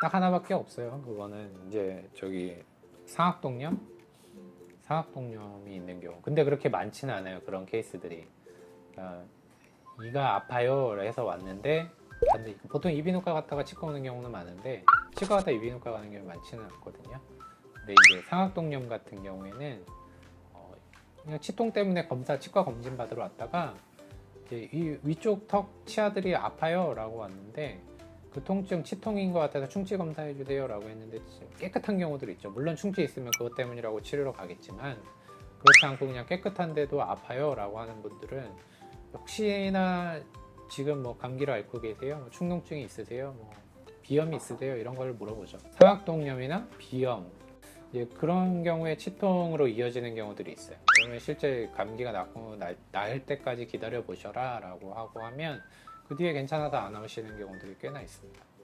딱 하나밖에 없어요. 그거는 이제 저기 상악동염, 상악동염이 있는 경우. 근데 그렇게 많지는 않아요. 그런 케이스들이. 그러니까 이가 아파요 해서 왔는데 보통 이비인후과 갔다가 치과 오는 경우는 많은데 치과 갔다 이비인후과 가는 경우 많지는 않거든요. 근데 이제 상악동염 같은 경우에는 어, 그냥 치통 때문에 검사 치과 검진 받으러 왔다가 이제 이 위쪽 턱 치아들이 아파요라고 왔는데 그 통증 치통인 것 같아서 충치 검사해 주세요 라고 했는데 진짜 깨끗한 경우들 있죠. 물론 충치 있으면 그것 때문이라고 치료로 가겠지만 그렇지 않고 그냥 깨끗한데도 아파요 라고 하는 분들은 혹시나 지금 뭐 감기를 앓고 계세요? 뭐 충농증이 있으세요? 뭐 비염이 있으세요? 이런 걸 물어보죠. 사각동염이나 비염 이제 그런 경우에 치통으로 이어지는 경우들이 있어요. 그러면 실제 감기가 낫고 나, 나을 때까지 기다려 보셔라 라고 하고 하면 그 뒤에 괜찮아서 안 오시는 경우들이 꽤나 있습니다.